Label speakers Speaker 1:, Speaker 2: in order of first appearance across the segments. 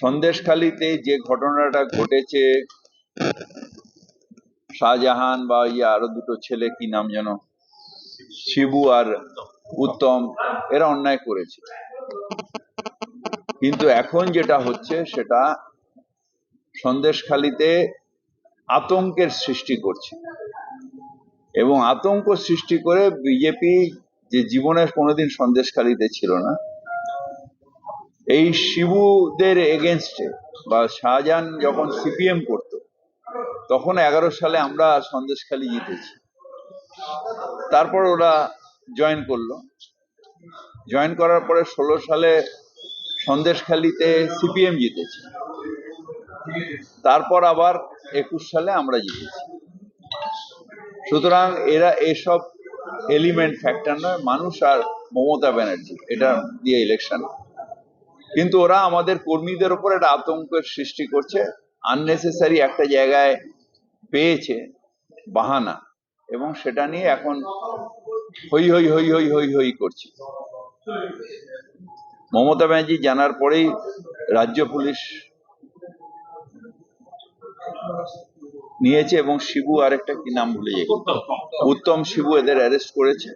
Speaker 1: সন্দেশখালিতে যে ঘটনাটা ঘটেছে, শাহজাহান বা ইয়ে আরও দুটো ছেলে কি নাম যেন, শিবু আর উত্তম, এরা অন্যায় করেছে। কিন্তু এখন যেটা হচ্ছে সেটা সন্দেশখালিতে আতঙ্কের সৃষ্টি করছে। এবং আতঙ্ক সৃষ্টি করে বিজেপি যে জীবনে কোনোদিন সন্দেশখালিতে ছিল না এই শিবুদের এগেনস্টে বা শাহজাহান যখন সিপিএম করতো, তখন এগারো সালে আমরা সন্দেশখালি জিতেছি। তারপর ওরা জয়েন করল। জয়েন করার পরে ষোলো সালে সন্দেশখালিতে সিপিএম জিতেছে। তারপর আবার একুশ সালে আমরা জিতেছি। সুতরাং এরা এসব এলিমেন্ট ফ্যাক্টর নয়, মানুষ আর মমতা ব্যানার্জি, এটা দিয়ে ইলেকশন কিন্তু ওরা আমাদের কর্মীদের উপর একটা আতঙ্কের সৃষ্টি করছে আননেসেসারি একটা জায়গায় পেয়েছে বাহানা, এবং সেটা নিয়ে এখন হই হই হই হই হই হই করছে। মমতা ব্যানার্জি জানার পরেই রাজ্য পুলিশ নিয়েছে, এবং শিবু আরেকটা কি নাম ভুলে যাই। উত্তম শিবু এদের অ্যারেস্ট করেছে,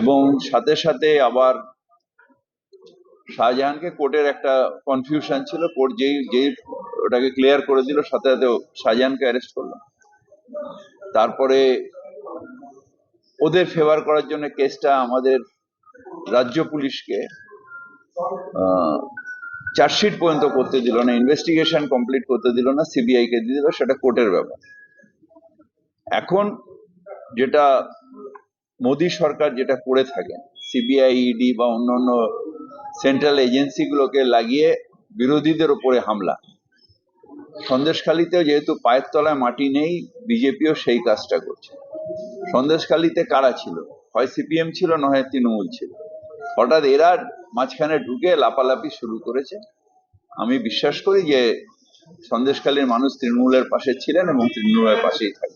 Speaker 1: এবং সাথে সাথে আবার শাহজাহানকে কোর্টের একটা কনফিউশন ছিল, কোর্ট যেই যেই ওটাকে ক্লিয়ার করে দিল, সাথে সাথে শাহজাহানকে অ্যারেস্ট করল। তারপরে ওদের ফেভার করার জন্য কেসটা আমাদের রাজ্য পুলিশকে চার্জশিট পর্যন্ত করতে দিল না ইনভেস্টিগেশন কমপ্লিট করতে দিল না সিবিআই কে দিয়ে দিল, সেটা কোর্টের ব্যাপার। এখন যেটা মোদী সরকার যেটা করে থাকেন সিবিআই ইডি বা অন্যান্য সেন্ট্রাল এজেন্সিগুলোকে লাগিয়ে বিরোধীদের উপরে হামলা। সন্দেশখালিতেও যেহেতু পায়ের তলায় মাটি নেই, বিজেপিও সেই কাজটা করছে। সন্দেশখালিতে কারা ছিল? হয় সিপিএম ছিল নয় তৃণমূল ছিল? হঠাৎ এরা মাঝখানে ঢুকে লাপালাপি শুরু করেছে। আমি বিশ্বাস করি যে সন্দেশখালীর মানুষ তৃণমূলের পাশে ছিলেন এবং তৃণমূলের পাশেই থাকবেন।